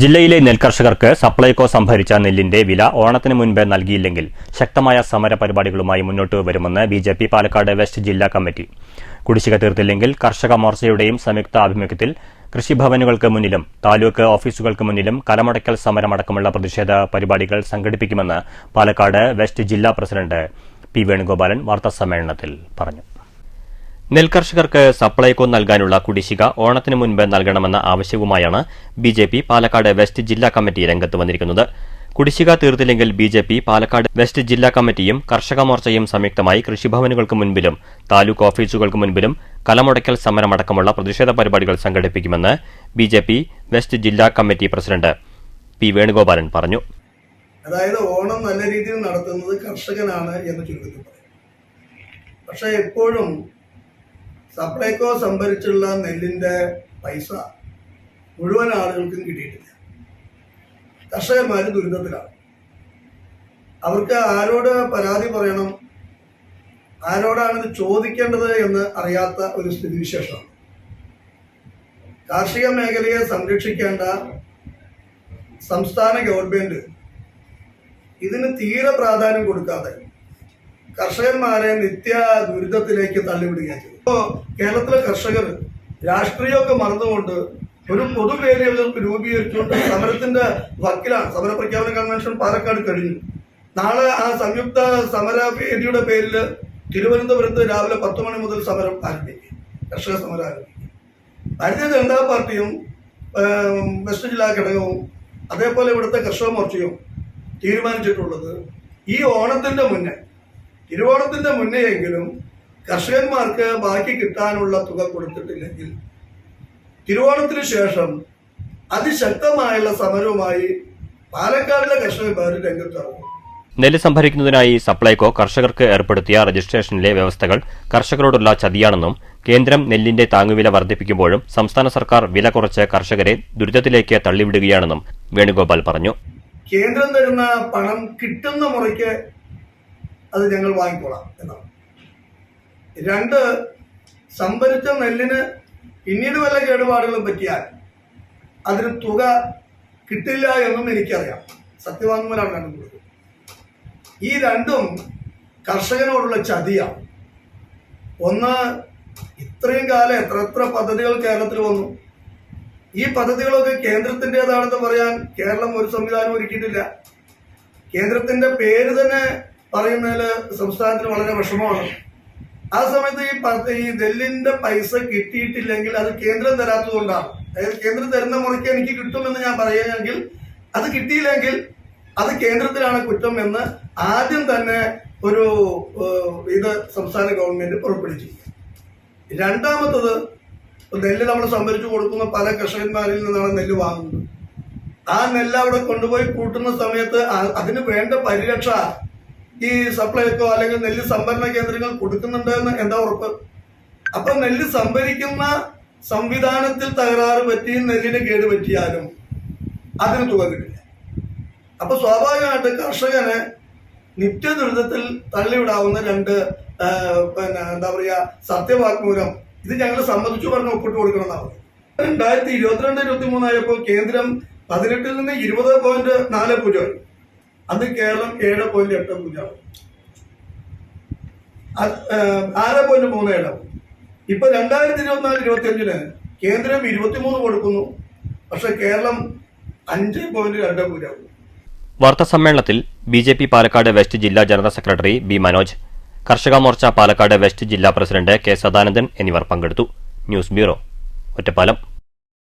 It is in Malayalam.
ജില്ലയിലെ നെൽകർഷകർക്ക് സപ്ലൈകോ സംഭരിച്ച നെല്ലിന്റെ വില ഓണത്തിന് മുൻപ് നൽകിയില്ലെങ്കിൽ ശക്തമായ സമര പരിപാടികളുമായി മുന്നോട്ട് വരുമെന്ന് B J P Palakkad west ജില്ലാ കമ്മിറ്റി. കുടിശ്ശിക തീർത്തില്ലെങ്കിൽ കർഷക മോർച്ചയുടെയും സംയുക്ത ആഭിമുഖ്യത്തിൽ കൃഷിഭവനുകൾക്ക് മുന്നിലും താലൂക്ക് ഓഫീസുകൾക്ക് മുന്നിലും കലമടയ്ക്കൽ സമരമടക്കമുള്ള പ്രതിഷേധ പരിപാടികൾ സംഘടിപ്പിക്കുമെന്ന് പാലക്കാട് വെസ്റ്റ് ജില്ലാ പ്രസിഡന്റ് പി വേണുഗോപാലൻ വാർത്താസമ്മേളനത്തിൽ പറഞ്ഞു. നെൽകർഷകർക്ക് സപ്ലൈകോ നൽകാനുള്ള കുടിശ്ശിക ഓണത്തിന് മുൻപ് നൽകണമെന്ന ആവശ്യവുമായാണ് B J P Palakkad west ജില്ലാ കമ്മിറ്റി രംഗത്ത് വന്നിരിക്കുന്നത്. കുടിശ്ശിക തീർത്തില്ലെങ്കിൽ B J P Palakkad west ജില്ലാ കമ്മിറ്റിയും കർഷക മോർച്ചയും സംയുക്തമായി കൃഷിഭവനുകൾക്ക് മുൻപിലും താലൂക്ക് ഓഫീസുകൾക്ക് മുൻപിലും കലമുടയ്ക്കൽ സമരമടക്കമുള്ള പ്രതിഷേധ പരിപാടികൾ സംഘടിപ്പിക്കുമെന്ന് ബി ജെ പി വെസ്റ്റ് ജില്ലാ കമ്മിറ്റി പ്രസിഡന്റ് പി വേണുഗോപാലൻ പറഞ്ഞു. അതായത് ഓണം നല്ല രീതിയിൽ നടത്തുന്നത് കർഷകനാണ് എന്ന് ചുരുക്കത്തിൽ പക്ഷെ എപ്പോഴും സപ്ലൈകോ സംഭരിച്ചുള്ള നെല്ലിന്റെ പൈസ മുഴുവൻ ആളുകൾക്കും കിട്ടിയിട്ടില്ല. കർഷകന്മാർ ദുരിതത്തിലാണ്. അവർക്ക് ആരോട് പരാതി പറയണം? ആരോടാണ് ഇത് ചോദിക്കേണ്ടത് എന്ന് അറിയാത്ത ഒരു സ്ഥിതിവിശേഷമാണ്. കാർഷിക മേഖലയെ സംരക്ഷിക്കേണ്ട സംസ്ഥാന ഗവൺമെന്റ് ഇതിന് തീരെ പ്രാധാന്യം കൊടുക്കാതെ കർഷകന്മാരെ നിത്യ ദുരിതത്തിലേക്ക് തള്ളിവിടുകയാണ് ചെയ്തു ഇപ്പോൾ കേരളത്തിലെ കർഷകർ രാഷ്ട്രീയമൊക്കെ മറന്നുകൊണ്ട് ഒരു പൊതുമേഖലകൾക്ക് രൂപീകരിച്ചുകൊണ്ട് സമരത്തിന്റെ വക്കിലാണ്. സമര പ്രഖ്യാപന കൺവെൻഷൻ പാലക്കാട് കഴിഞ്ഞു. നാളെ ആ സംയുക്ത സമര വേദിയുടെ പേരിൽ തിരുവനന്തപുരത്ത് രാവിലെ പത്ത് മണി മുതൽ സമരം ആരംഭിക്കും. കർഷക സമരം ആരംഭിക്കും. ഭാരതീയ ജനതാ പാർട്ടിയും വെസ്റ്റ് ജില്ലാ ഘടകവും അതേപോലെ ഇവിടുത്തെ കർഷക മോർച്ചയും തീരുമാനിച്ചിട്ടുള്ളത് ഈ ഓണത്തിന്റെ മുന്നേ തിരുവോണത്തിന്റെ മുന്നെയെങ്കിലും കർഷകന്മാർക്ക് ബാക്കി കിട്ടാനുള്ള തുക കൊടുത്തിട്ടില്ലെങ്കിൽ തിരുവോണത്തിന് ശേഷം അതിശക്തമായുള്ള സമരവുമായി പാലക്കാടിലെ കർഷകന്മാർ രംഗത്തിറങ്ങും. നെല്ല് സംഭരിക്കുന്നതിനായി സപ്ലൈകോ കർഷകർക്ക് ഏർപ്പെടുത്തിയ രജിസ്ട്രേഷനിലെ വ്യവസ്ഥകൾ കർഷകരോടുള്ള ചതിയാണെന്നും കേന്ദ്രം നെല്ലിന്റെ താങ്ങുവില വർദ്ധിപ്പിക്കുമ്പോഴും സംസ്ഥാന സർക്കാർ വില കുറച്ച് കർഷകരെ ദുരിതത്തിലേക്ക് തള്ളിവിടുകയാണെന്നും വേണുഗോപാൽ പറഞ്ഞു. കേന്ദ്രം തരുന്ന പണം കിട്ടുന്ന മുറയ്ക്ക് അത് ഞങ്ങൾ വാങ്ങിക്കോളാം എന്നാണ്. രണ്ട് സംഭരിച്ച നെല്ലിന് പിന്നീട് വല്ല കേടുപാടുകളും പറ്റിയാൽ അതിന് തുക കിട്ടില്ല എന്നും എനിക്കറിയാം. സത്യവാങ്മൂലമാണ് രണ്ടും കൊടുക്കുന്നത് ഈ രണ്ടും കർഷകനോടുള്ള ചതിയാണ്. ഒന്ന് ഇത്രയും കാലം എത്ര എത്ര പദ്ധതികൾ കേരളത്തിൽ വന്നു. ഈ പദ്ധതികളൊക്കെ കേന്ദ്രത്തിന്റെതാണെന്ന് പറയാൻ കേരളം ഒരു സംവിധാനം ഒരുക്കിയിട്ടില്ല. കേന്ദ്രത്തിന്റെ പേര് തന്നെ പറയുന്നതിൽ സംസ്ഥാനത്തിന് വളരെ വിഷമമാണ്. ആ സമയത്ത് ഈ ഈ നെല്ലിന്റെ പൈസ കിട്ടിയിട്ടില്ലെങ്കിൽ അത് കേന്ദ്രം തരാത്തത് കൊണ്ടാണ് അതായത് കേന്ദ്രം തരുന്ന മുറയ്ക്ക് എനിക്ക് കിട്ടുമെന്ന് ഞാൻ പറയുകയാണെങ്കിൽ അത് കിട്ടിയില്ലെങ്കിൽ അത് കേന്ദ്രത്തിലാണ് കുറ്റം എന്ന് ആദ്യം തന്നെ ഒരു ഇത് സംസ്ഥാന ഗവൺമെന്റ് പുറപ്പെടുവിച്ചു. രണ്ടാമത്തത് നെല്ല് നമ്മൾ സംഭരിച്ചു കൊടുക്കുന്ന പല കർഷകന്മാരിൽ നിന്നാണ് നെല്ല് വാങ്ങുന്നത്. ആ നെല്ല് അവിടെ കൊണ്ടുപോയി കൂട്ടുന്ന സമയത്ത് അതിന് വേണ്ട പരിരക്ഷ ഈ സപ്ലൈക്കോ അല്ലെങ്കിൽ നെല്ല് സംഭരണ കേന്ദ്രങ്ങൾ കൊടുക്കുന്നുണ്ട് എന്ന് എന്താ ഉറപ്പ്? അപ്പൊ നെല്ല് സംഭരിക്കുന്ന സംവിധാനത്തിൽ തകരാറ് പറ്റി നെല്ലിന് കേട് പറ്റിയാലും അതിന് തുക കിട്ടില്ല. അപ്പൊ സ്വാഭാവികമായിട്ട് കർഷകന് നിത്യദുരിതത്തിൽ തള്ളിവിടാവുന്ന രണ്ട് പിന്നെ എന്താ പറയാ സത്യവാക്മൂലം ഇത് ഞങ്ങൾ സംബന്ധിച്ചു പറഞ്ഞ് ഒപ്പിട്ട് കൊടുക്കണമെന്നാണ്. രണ്ടായിരത്തി ഇരുപത്തിരണ്ട് ഇരുപത്തി മൂന്നായപ്പോൾ കേന്ദ്രം പതിനെട്ടിൽ നിന്ന് ഇരുപത് പോയിന്റ് നാല് പൂജ്യം അന്ന് കേരളം ഏഴ് പോയിന്റ് എട്ട് പൂജ്യമാണ് ആറ് പോയിന്റ് മൂന്ന് ഏഴ് ഇപ്പൊ രണ്ടായിരത്തി ഇരുപത്തിനാല് ഇരുപത്തി അഞ്ചിന് കേന്ദ്രം ഇരുപത്തിമൂന്ന് കൊടുക്കുന്നു. പക്ഷെ കേരളം അഞ്ച് പോയിന്റ് രണ്ട് പൂജ്യം വാർത്താസമ്മേളനത്തിൽ B J P Palakkad west ജില്ലാ general secretary B Manoj Karshaka Morcha Palakkad west ജില്ലാ പ്രസിഡന്റ് കെ സദാനന്ദൻ എന്നിവർ പങ്കെടുത്തു. News bureau Ottapalam.